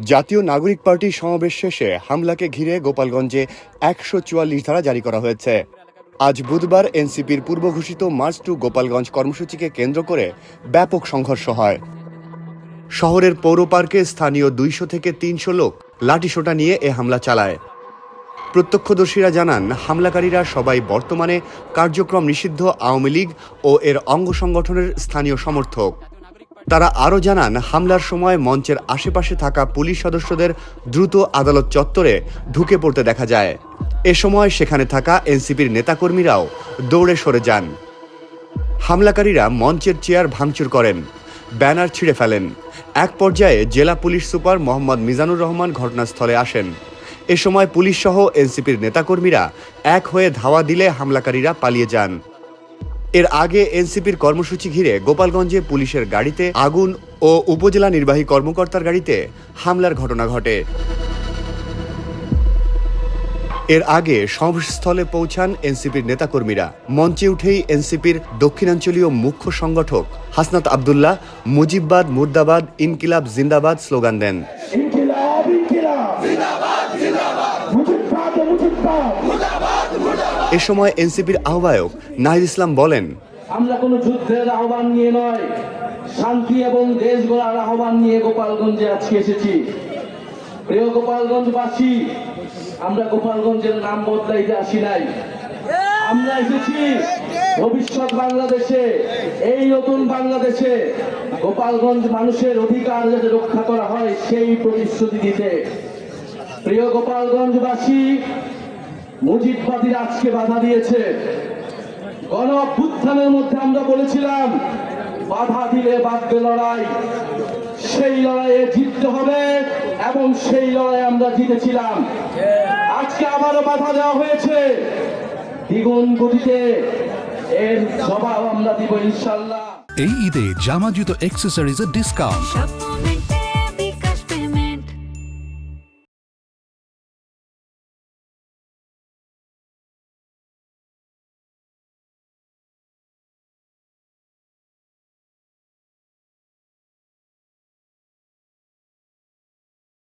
জাতীয় নাগরিক পার্টির সমাবেশ শেষে হামলাকে ঘিরে গোপালগঞ্জে একশো চুয়াল্লিশ ধারা জারি করা হয়েছে। আজ বুধবার এনসিপির পূর্ব ঘোষিত মার্চ টু গোপালগঞ্জ কর্মসূচিকে কেন্দ্র করে ব্যাপক সংঘর্ষ হয়। শহরের পৌর পার্কে স্থানীয় দুইশো থেকে তিনশো লোক লাঠিসোঁটা নিয়ে এ হামলা চালায়। প্রত্যক্ষদর্শীরা জানান, হামলাকারীরা সবাই বর্তমানে কার্যক্রম নিষিদ্ধ আওয়ামী লীগ ও এর অঙ্গ সংগঠনের স্থানীয় সমর্থক। তারা আরও জানান, হামলার সময় মঞ্চের আশেপাশে থাকা পুলিশ সদস্যদের দ্রুত আদালত চত্বরে ঢুকে পড়তে দেখা যায়। এ সময় সেখানে থাকা এনসিপির নেতাকর্মীরাও দৌড়ে সরে যান। হামলাকারীরা মঞ্চের চেয়ার ভাঙচুর করেন, ব্যানার ছিঁড়ে ফেলেন। এক পর্যায়ে জেলা পুলিশ সুপার মোহাম্মদ মিজানুর রহমান ঘটনাস্থলে আসেন। এ সময় পুলিশ সহ এনসিপির নেতাকর্মীরা এক হয়ে ধাওয়া দিলে হামলাকারীরা পালিয়ে যান। এর আগে এনসিপির কর্মসূচি ঘিরে গোপালগঞ্জে পুলিশের গাড়িতে আগুন ও উপজেলা নির্বাহী কর্মকর্তার গাড়িতে হামলার ঘটনা ঘটে। এর আগে সমাবেশস্থলে পৌঁছান এনসিপির নেতাকর্মীরা। মঞ্চে উঠেই এনসিপির দক্ষিণাঞ্চলীয় মুখ্য সংগঠক হাসনাত আবদুল্লাহ, মুজিববাদ, মুর্দাবাদ, ইনকিলাব, জিন্দাবাদ স্লোগান দেন। জিন্দাবাদ জিন্দাবাদ। মুজিববাদ মুজিববাদ। এ সময় এনসিপির আহ্বায়ক নাহিদ ইসলাম বলেন, আমরা কোনো যুদ্ধের আহ্বান নিয়ে নয়, শান্তি এবং দেশ গড়ার আহ্বান নিয়ে গোপালগঞ্জে আজকে এসেছি। প্রিয় গোপালগঞ্জবাসী, আমরা গোপালগঞ্জের নাম বদলাইতে আসি নাই। আমরা এসেছি ভবিষ্যৎ বাংলাদেশে, এই নতুন বাংলাদেশে গোপালগঞ্জ মানুষের অধিকার যাতে রক্ষা করা হয় সেই প্রতিশ্রুতি দিতে। প্রিয় গোপালগঞ্জবাসী মুজিববাদীরা আজকে বাধা দিয়েছে। গণ অভ্যুত্থানের মধ্যে আমরা বলেছিলাম বাধা দিলে বাঁধবে লড়াই। সেই লড়াইয়ে জিততে হবে এবং সেই লড়াই আমরা জিতেছিলাম। আজকে আবারও বাধা দেওয়া হয়েছে। দ্বিগুণ গতিতে এর জবাব আমরা দিব ইনশাল্লাহ এই ঈদে জামা জুতো অ্যাক্সেসরিজের ডিসকাউন্ট